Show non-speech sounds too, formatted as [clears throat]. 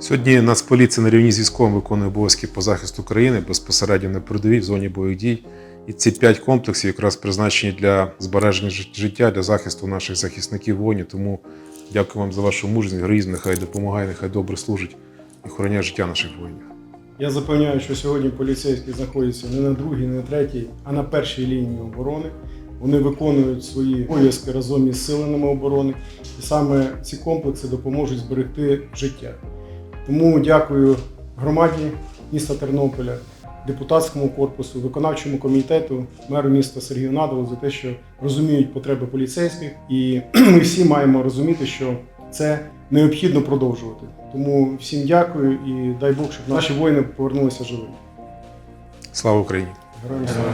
Сьогодні Нацполіція на рівні з військовим виконує обов'язки по захисту країни безпосередньо на передовій в зоні бойових дій. І ці п'ять комплексів якраз призначені для збереження жит- життя, для захисту наших захисників воїнів. Тому дякую вам за вашу мужність, героїзм, нехай допомагає, нехай добре служить і охороняє життя наших воїнів. Я запевняю, що сьогодні поліцейські знаходяться не на другій, не на третій, а на першій лінії оборони. Вони виконують свої обов'язки разом із силами оборони, і саме ці комплекси допоможуть зберегти життя. Тому дякую громаді міста Тернополя, депутатському корпусу, виконавчому комітету, меру міста Сергію Надалу за те, що розуміють потреби поліцейських, і [clears throat] ми всі маємо розуміти, що це необхідно продовжувати. Тому всім дякую і дай Бог, щоб наші воїни повернулися живими. Слава Україні! Героям слава!